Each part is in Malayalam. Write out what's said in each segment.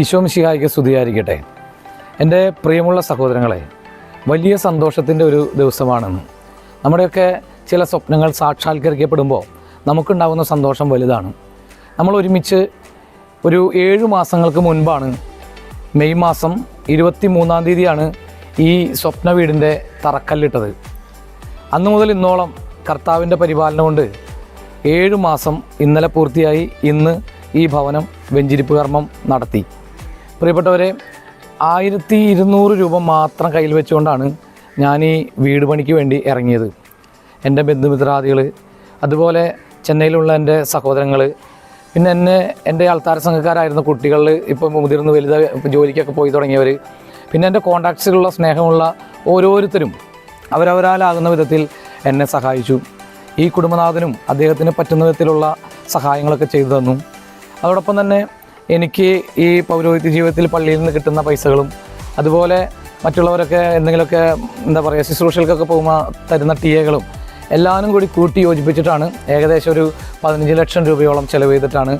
ഈശോ മിശിഹായിക്ക് സ്തുതിയായിരിക്കട്ടെ. എന്റെ പ്രിയമുള്ള സഹോദരങ്ങളെ വലിയ സന്തോഷത്തിന്റെ ഒരു ദിവസമാണെന്ന്. നമ്മുടെയൊക്കെ ചില സ്വപ്നങ്ങൾ സാക്ഷാത്കരിക്കപ്പെടുമ്പോൾ നമുക്കുണ്ടാകുന്ന സന്തോഷം വലുതാണ്. നമ്മൾ ഒരുമിച്ച് ഒരു ഏഴ് മാസങ്ങൾക്ക് മുൻപാണ് മെയ് മാസം ഇരുപത്തി മൂന്നാം തീയതിയാണ് ഈ സ്വപ്ന വീടിന്റെ തറക്കല്ലിട്ടത്. അന്നു മുതൽ ഇന്നോളം കർത്താവിന്റെ പരിപാലനം കൊണ്ട് ഏഴ് മാസം ഇന്നലെ പൂർത്തിയായി ഇന്ന് ഈ ഭവനം വെഞ്ചിരിപ്പ് കർമ്മം നടത്തി. പ്രിയപ്പെട്ടവരെ ആയിരത്തി ഇരുന്നൂറ് രൂപ മാത്രം കയ്യിൽ വെച്ചുകൊണ്ടാണ് ഞാൻ ഈ വീട് പണിക്ക് വേണ്ടി ഇറങ്ങിയത്. എന്റെ ബന്ധുമിത്രാദികൾ അതുപോലെ ചെന്നൈയിലുള്ള എന്റെ സഹോദരങ്ങൾ പിന്നെ എന്നെ എന്റെ ആൾത്താര സംഘക്കാരായിരുന്ന കുട്ടികൾ ഇപ്പം മുതിർന്ന് വലുത് ജോലിക്കൊക്കെ പോയി തുടങ്ങിയവർ പിന്നെ എന്റെ കോണ്ടാക്ട്സിലുള്ള സ്നേഹമുള്ള ഓരോരുത്തരും അവരവരാലാകുന്ന വിധത്തിൽ എന്നെ സഹായിച്ചു. ഈ കുടുംബനാഥനും അദ്ദേഹത്തിന് പറ്റുന്ന വിധത്തിലുള്ള സഹായങ്ങളൊക്കെ ചെയ്തു തന്നു. അതോടൊപ്പം തന്നെ എനിക്ക് ഈ പൗരോഹിത്യ ജീവിതത്തിൽ പള്ളിയിൽ നിന്ന് കിട്ടുന്ന പൈസകളും അതുപോലെ മറ്റുള്ളവരൊക്കെ എന്തെങ്കിലുമൊക്കെ എന്താ പറയുക ശുശ്രൂഷകൾക്കൊക്കെ പോകുമ്പോൾ തരുന്ന ടിയകളും എല്ലാവരും കൂടി കൂട്ടി യോജിപ്പിച്ചിട്ടാണ് ഏകദേശം ഒരു പതിനഞ്ച് ലക്ഷം രൂപയോളം ചെലവ് ചെയ്തിട്ടാണ്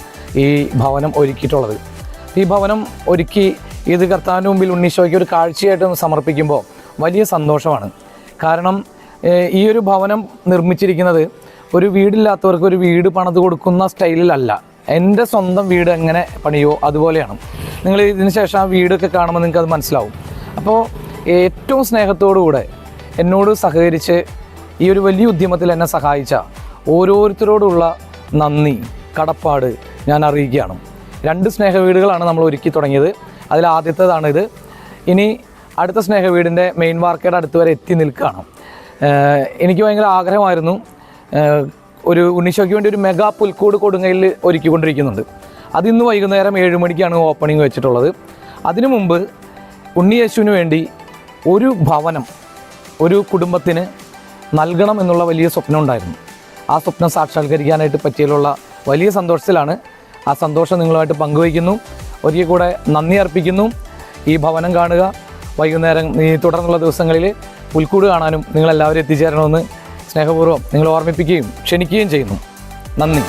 ഈ ഭവനം ഒരുക്കിയിട്ടുള്ളത്. ഈ ഭവനം ഒരുക്കി ഇത് കർത്താവിന്റെ മുമ്പിൽ ഉണ്ണീശോയ്ക്ക് ഒരു കാഴ്ചയായിട്ട് സമർപ്പിക്കുമ്പോൾ വലിയ സന്തോഷമാണ്. കാരണം ഈ ഒരു ഭവനം നിർമ്മിച്ചിരിക്കുന്നത് ഒരു വീടില്ലാത്തവർക്ക് ഒരു വീട് പണത് കൊടുക്കുന്ന സ്റ്റൈലിലല്ല. എന്റെ സ്വന്തം വീട് എങ്ങനെ പണിയോ അതുപോലെയാണ്. നിങ്ങൾ ഇതിന് ശേഷം ആ വീടൊക്കെ കാണുമ്പോൾ നിങ്ങൾക്ക് അത് മനസ്സിലാവും. അപ്പോൾ ഏറ്റവും സ്നേഹത്തോടുകൂടെ എന്നോട് സഹകരിച്ച് ഈ ഒരു വലിയ ഉദ്യമത്തിൽ എന്നെ സഹായിച്ച ഓരോരുത്തരോടുള്ള നന്ദി കടപ്പാട് ഞാൻ അറിയിക്കുകയാണ്. രണ്ട് സ്നേഹ വീടുകളാണ് നമ്മൾ ഒരുക്കി തുടങ്ങിയത്. അതിൽ ആദ്യത്തേതാണ് ഇത്. ഇനി അടുത്ത സ്നേഹ വീടിന്റെ മെയിൻ മാർക്കറ്റ് അടുത്ത് വരെ എത്തി നിൽക്കുകയാണ്. എനിക്ക് ഭയങ്കര ആഗ്രഹമായിരുന്നു. ഒരു ഉണ്ണിശോയ്ക്ക് വേണ്ടി ഒരു മെഗാ പുൽക്കൂട് കൊടുങ്ങയിൽ ഒരുക്കിക്കൊണ്ടിരിക്കുന്നുണ്ട്. അതിന്ന് വൈകുന്നേരം ഏഴ് മണിക്കാണ് ഓപ്പണിംഗ് വെച്ചിട്ടുള്ളത്. അതിനു മുമ്പ് ഉണ്ണിയേശുവിന് വേണ്ടി ഒരു ഭവനം ഒരു കുടുംബത്തിന് നൽകണം എന്നുള്ള വലിയ സ്വപ്നം ഉണ്ടായിരുന്നു ആ സ്വപ്നം സാക്ഷാത്കരിക്കാനായിട്ട് പറ്റിയതിലുള്ള വലിയ സന്തോഷത്തിലാണ് ആ സന്തോഷം നിങ്ങളുമായിട്ട് പങ്കുവയ്ക്കുന്നു. ഒരിക്കൽ കൂടെ നന്ദി അർപ്പിക്കുന്നു. ഈ ഭവനം കാണുക. വൈകുന്നേരം ഈ തുടർന്നുള്ള ദിവസങ്ങളിൽ പുൽക്കൂട് കാണാനും നിങ്ങളെല്ലാവരും എത്തിച്ചേരണമെന്ന് സ്നേഹപൂർവം നിങ്ങൾ ഓർമ്മിപ്പിക്കുകയും ക്ഷണിക്കുകയും ചെയ്യുന്നു. നന്ദി.